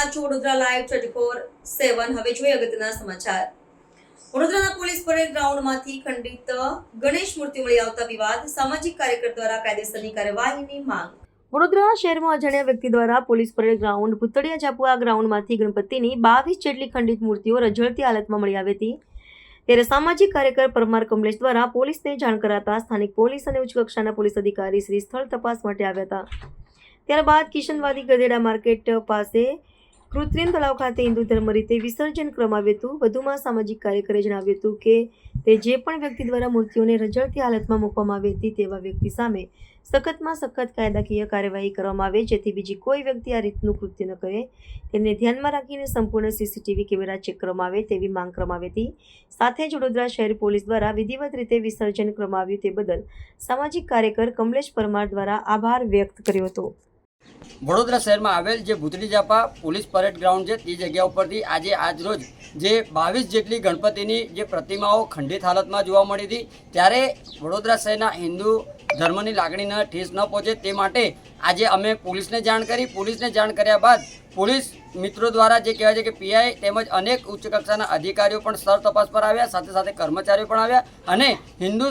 આપ છો. Live twenty four seven હવે જોઈએ અગત્યના સમાચાર. વડોદરાના પોલીસ પરેડ ગ્રાઉન્ડમાંથી ખંડિત ગણેશ મૂર્તિ મળી આવતા વિવાદ, સામાજિક કાર્યકર દ્વારા કાયદેસરની કાર્યવાહીની માંગ. વડોદરા શહેરમાં અજાણ્યા વ્યક્તિ દ્વારા પોલીસ પરેડ ગ્રાઉન્ડ ભૂતળિયા ચાપુઆ ગ્રાઉન્ડમાંથી ગણપતિની બાવીસ જેટલી ખંડિત મૂર્તિઓ રજળતી હાલતમાં મળી આવી હતી. ત્યારે સામાજિક કાર્યકર પરમાર કમલેશ દ્વારા પોલીસને જાણ કરાતા સ્થાનિક પોલીસ અને ઉચ્ચ કક્ષાના પોલીસ અધિકારી શ્રી સ્થળ તપાસ માટે આવ્યા હતા. ત્યારબાદ કિશનવાદી ગધેડા માર્કેટ પાસે કૃત્રિમ તળાવ ખાતે હિન્દુ ધર્મ રીતે વિસર્જન કરવામાં આવ્યું હતું. વધુમાં સામાજિક કાર્યકરે જણાવ્યું હતું કે, તે જે પણ વ્યક્તિ દ્વારા મૂર્તિઓને રજળતી હાલતમાં મૂકવામાં આવી હતી, તેવા વ્યક્તિ સામે સખતમાં સખત કાયદાકીય કાર્યવાહી કરવામાં આવે, જેથી બીજી કોઈ વ્યક્તિ આ રીતનું કૃત્ય ન કરે. તેને ધ્યાનમાં રાખીને સંપૂર્ણ સીસીટીવી કેમેરા ચેક કરવામાં આવે તેવી માંગ કરવામાં આવી હતી. સાથે જ વડોદરા શહેર પોલીસ દ્વારા વિધિવત રીતે વિસર્જન કરવામાં આવ્યું તે બદલ સામાજિક કાર્યકર કમલેશ પરમાર દ્વારા આભાર વ્યક્ત કર્યો હતો. વડોદરા શહેરમાં આવેલ જે Bhutdi Zampa police parade ground છે, તે જગ્યા ઉપરથી આજે આજ રોજ જે બાવીસ જેટલી ગણપતિની જે પ્રતિમાઓ ખંડિત હાલતમાં જોવા મળી હતી, ત્યારે વડોદરા શહેરના હિન્દુ ધર્મની લાગણીને ઠેસ ન પહોંચે તે માટે આજે અમે પોલીસને જાણ કરી, પોલીસને જાણ કર્યા બાદ પોલીસ મિત્રો દ્વારા જે કહેવાય છે કે પીઆઈ તેમજ અનેક ઉચ્ચ કક્ષાના અધિકારીઓ પણ સ્થળ તપાસ પર આવ્યા, સાથે સાથે કર્મચારીઓ પણ આવ્યા અને હિન્દુ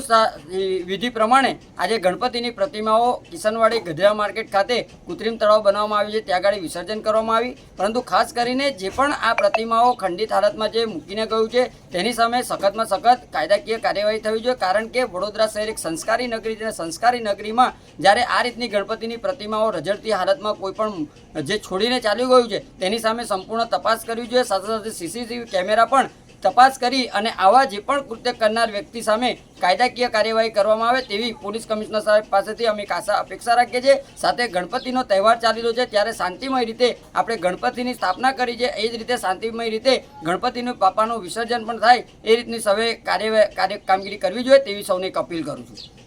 વિધિ પ્રમાણે આજે ગણપતિની પ્રતિમાઓ કિશનવાડી ગધેડા માર્કેટ ખાતે કૃત્રિમ તળાવ બનાવવામાં આવી છે. ત્યાં આગળ વિસર્જન કરવામાં આવી. પરંતુ ખાસ કરીને જે પણ આ પ્રતિમાઓ ખંડિત હાલતમાં જે મૂકીને ગયું છે, તેની સામે સખતમાં સખત કાયદાકીય કાર્યવાહી થવી જોઈએ. કારણ કે વડોદરા શહેર એક સંસ્કારી નગરી છે સંસ્કારી નગરીમાં જ્યારે આ રીતની ગણપતિની પ્રતિમાઓ રજળતી હાલતમાં કોઈ પણ જે છોડીને ચાલ્યું ગયું છે, તેની સામે સંપૂર્ણ તપાસ કરવી જોઈએ. સાથે સાથે સીસીટીવી કેમેરા પણ તપાસ કરી અને આવા જે પણ કૃત્ય કરનાર વ્યક્તિ સામે કાયદાકીય કાર્યવાહી કરવામાં આવે તેવી પોલીસ કમિશનર સાહેબ પાસેથી અમે આશા અપેક્ષા રાખીએ છીએ. સાથે ગણપતિનો તહેવાર ચાલી રહ્યો છે, ત્યારે શાંતિમય રીતે આપણે ગણપતિની સ્થાપના કરી છે. એ જ રીતે શાંતિમય રીતે ગણપતિનું બાપાનું વિસર્જન પણ થાય, એ રીતની સૌએ કાર્ય કાર્ય કામગીરી કરવી જોઈએ તેવી સૌને અપીલ કરું છું.